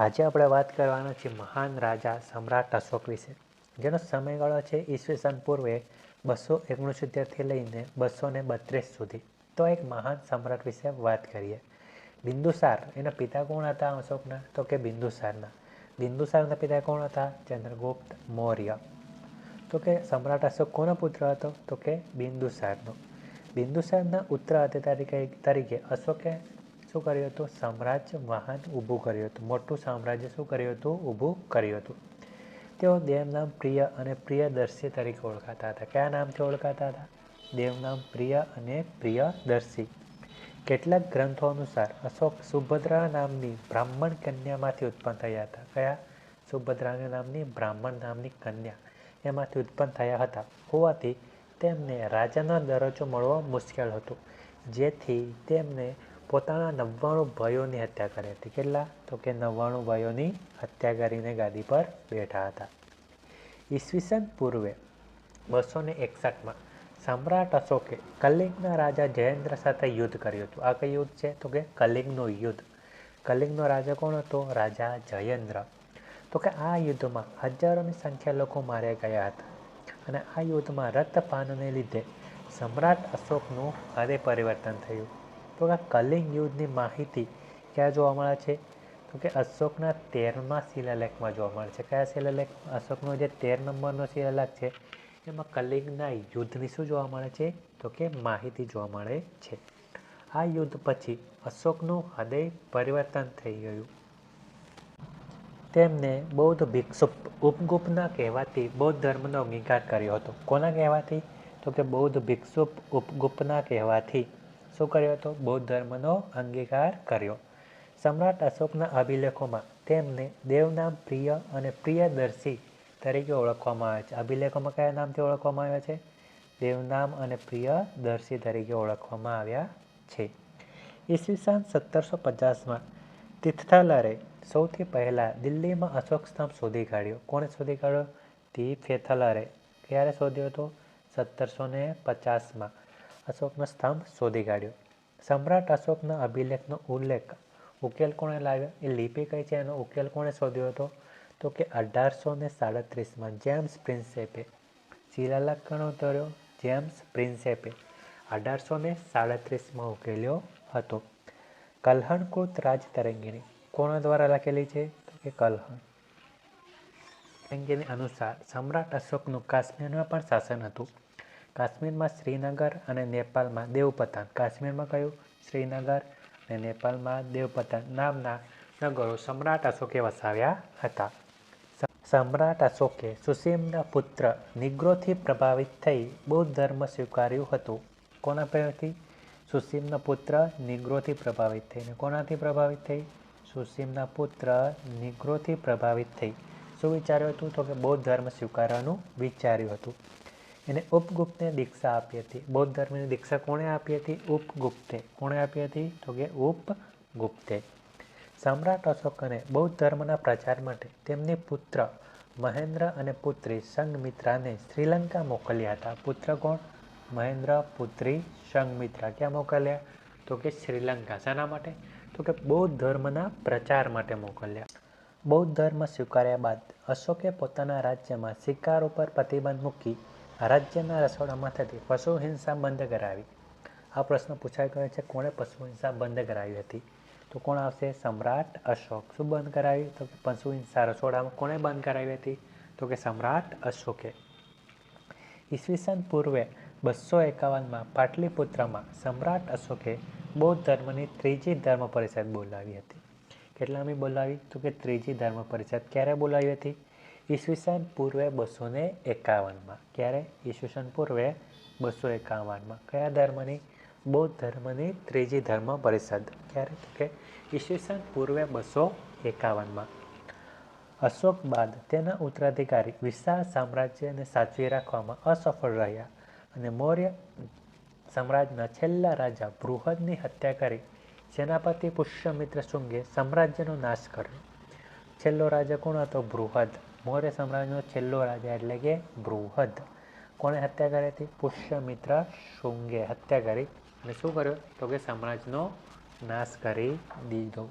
આજે આપણે વાત કરવાના છે મહાન રાજા સમ્રાટ અશોક વિશે. જેનો સમયગાળો છે ઈસવીસન પૂર્વે બસો ઓગણસિત્તેરથી લઈને બસો ને બત્રીસ સુધી. તો એક મહાન સમ્રાટ વિશે વાત કરીએ. બિંદુસાર, એના પિતા કોણ હતા અશોકના? તો કે બિંદુસારના. બિંદુસારના પિતા કોણ હતા? ચંદ્રગુપ્ત મૌર્ય. તો કે સમ્રાટ અશોક કોનો પુત્ર હતો? તો કે બિંદુસારનો. બિંદુસારના ઉત્તરાધિકારી તરીકે અશોકે શું કર્યું હતું? સામ્રાજ્ય મહાન ઊભું કર્યું હતું. મોટું સામ્રાજ્ય શું કર્યું હતું? ઊભું કર્યું હતું. તેઓ દેવનામ પ્રિય અને પ્રિયદર્શી તરીકે ઓળખાતા હતા. કયા નામથી ઓળખાતા હતા? દેવનામ પ્રિય અને પ્રિયદર્શી. કેટલાક ગ્રંથો અનુસાર અશોક સુભદ્રા નામની બ્રાહ્મણ કન્યામાંથી ઉત્પન્ન થયા હતા. કયા? સુભદ્રા નામની બ્રાહ્મણ નામની કન્યા એમાંથી ઉત્પન્ન થયા હતા. હોવાથી તેમને રાજાનો દરજ્જો મળવો મુશ્કેલ હતો. જેથી તેમને પોતાના નવ્વાણું ભાઈઓની હત્યા કરી હતી. કેટલા? તો કે નવ્વાણું ભાઈઓની હત્યા કરીને ગાદી પર બેઠા હતા. ઈસવીસન પૂર્વે બસો ને એકસઠમાં સમ્રાટ અશોકે કલિંગના રાજા જયેન્દ્ર સાથે યુદ્ધ કર્યું હતું. આ કઈ યુદ્ધ છે? તો કે કલિંગનું યુદ્ધ. કલિંગનો રાજા કોણ હતો? રાજા જયેન્દ્ર. તો કે આ યુદ્ધમાં હજારોની સંખ્યા લોકો માર્યા ગયા હતા. અને આ યુદ્ધમાં રક્તપાનને લીધે સમ્રાટ અશોકનું હૃદય પરિવર્તન થયું. તો આ કલિંગ યુદ્ધની માહિતી ક્યાં જોવા મળે છે? તો કે અશોકના તેરમા શિલાલેખમાં જોવા મળે છે. કયા શિલાલેખ? અશોકનો જે તેર નંબરનો શિલાલેખ છે, એમાં કલિંગના યુદ્ધની શું જોવા મળે છે? તો કે માહિતી જોવા મળે છે. આ યુદ્ધ પછી અશોકનું હૃદય પરિવર્તન થઈ ગયું. તેમને બૌદ્ધ ભિક્ષુપ ઉપગુપ્તના કહેવાથી બૌદ્ધ ધર્મનો અંગીકાર કર્યો હતો. કોના કહેવાથી? તો કે બૌદ્ધ ભિક્ષુપ ઉપગુપ્તના કહેવાથી શું કર્યો હતો? બૌદ્ધ ધર્મનો અંગીકાર કર્યો. સમ્રાટ અશોકના અભિલેખોમાં તેમને દેવનામ પ્રિય અને પ્રિયદર્શી તરીકે ઓળખવામાં આવે છે. અભિલેખોમાં કયા નામથી ઓળખવામાં આવ્યા છે? દેવનામ અને પ્રિયદર્શી તરીકે ઓળખવામાં આવ્યા છે. ઈસવીસન સત્તરસો પચાસમાં તિથલરે સૌથી પહેલાં દિલ્હીમાં અશોક સ્તંભ શોધી કાઢ્યો. કોણે શોધી કાઢ્યો? તિથલરે ક્યારે શોધ્યો હતો? સત્તરસો ને પચાસમાં. અશોકનો સ્તંભ શોધી કાઢ્યો. સમ્રાટ અશોકના અભિલેખનો ઉલ્લેખ ઉકેલ કોણે લાવ્યો? એ લિપિ કઈ છે? એનો ઉકેલ કોણે શોધ્યો હતો? તો કે અઢારસો ને સાડત્રીસમાં જેમ્સ પ્રિન્સેપે. શિલાલેખ કણો તર્યો જેમ્સ પ્રિન્સેપે અઢારસો ને સાડત્રીસમાં ઉકેલ્યો હતો. કલ્હણકૃત રાજ તરંગીની કોના દ્વારા લખેલી છે? તો કે કલ્હણ તરંગીની અનુસાર સમ્રાટ અશોકનું કાશ્મીરમાં પણ શાસન હતું. કાશ્મીરમાં શ્રીનગર અને નેપાળમાં દેવપતન. કાશ્મીરમાં કયું? શ્રીનગર અને નેપાળમાં દેવપતન નામના નગરો સમ્રાટ અશોકે વસાવ્યા હતા. સમ્રાટ અશોકે સુસીમના પુત્ર નિગ્રોથી પ્રભાવિત થઈ બૌદ્ધ ધર્મ સ્વીકાર્યું હતું. કોના પહેલથી સુસીમના પુત્ર નિગ્રોથી પ્રભાવિત થઈને કોનાથી પ્રભાવિત થઈ? સુસીમના પુત્ર નિગ્રોથી પ્રભાવિત થઈ. શું વિચાર્યું હતું? તો કે બૌદ્ધ ધર્મ સ્વીકારવાનું વિચાર્યું હતું. એને ઉપગુપ્તને દીક્ષા આપી હતી. બૌદ્ધ ધર્મની દીક્ષા કોણે આપી હતી? ઉપગુપ્તે. કોણે આપી હતી? તો કે ઉપગુપ્તે. સમ્રાટ અશોકને બૌદ્ધ ધર્મના પ્રચાર માટે તેમને પુત્ર મહેન્દ્ર અને પુત્રી સંઘમિત્રાને શ્રીલંકા મોકલ્યા હતા. પુત્ર કોણ? મહેન્દ્ર પુત્રી સંઘમિત્રા. ક્યાં મોકલ્યા? તો કે શ્રીલંકા. શાના માટે? તો કે બૌદ્ધ ધર્મના પ્રચાર માટે મોકલ્યા. બૌદ્ધ ધર્મ સ્વીકાર્યા બાદ અશોકે પોતાના રાજ્યમાં શિકાર ઉપર પ્રતિબંધ મૂકી રાજ્યના રસોડામાં થતી પશુ હિંસા બંધ કરાવી. આ પ્રશ્ન પૂછાઈ ગયો છે, કોણે પશુ હિંસા બંધ કરાવી હતી? તો કોણ આવશે? સમ્રાટ અશોક. શું બંધ કરાવી? તો કે પશુ હિંસા રસોડામાં કોણે બંધ કરાવી હતી? તો કે સમ્રાટ અશોકે. ઈસવીસન પૂર્વે બસો એકાવનમાં પાટલીપુત્રમાં સમ્રાટ અશોકે બૌદ્ધ ધર્મની ત્રીજી ધર્મ પરિષદ બોલાવી હતી. કેટલામી બોલાવી? તો કે ત્રીજી ધર્મ પરિષદ ક્યારે બોલાવી હતી? ઈસવીસન પૂર્વે બસો ને એકાવનમાં. ક્યારે? ઈસવીસન પૂર્વે બસો એકાવનમાં. કયા ધર્મની? બૌદ્ધ ધર્મની ત્રીજી ધર્મ પરિષદ. ક્યારે? કે ઈસવીસન પૂર્વે બસો એકાવનમાં. અશોક બાદ તેના ઉત્તરાધિકારી વિશાળ સામ્રાજ્યને સાચવી રાખવામાં અસફળ રહ્યા અને મૌર્ય સામ્રાજ્યના છેલ્લા રાજા બૃહદની હત્યા કરી. સેનાપતિ પુષ્યમિત્ર શુંગે સામ્રાજ્યનો નાશ કર્યો. છેલ્લો રાજા કોણ હતો? બૃહદ. મૌર્ય સામ્રાજ્યનો છેલ્લો રાજા એટલે કે બૃહદ. કોણે હત્યા કરી હતી? પુષ્યમિત્ર શુંગે હત્યા કરી. અને શું કર્યું? તો કે સામ્રાજ્યનો નાશ કરી દીધો.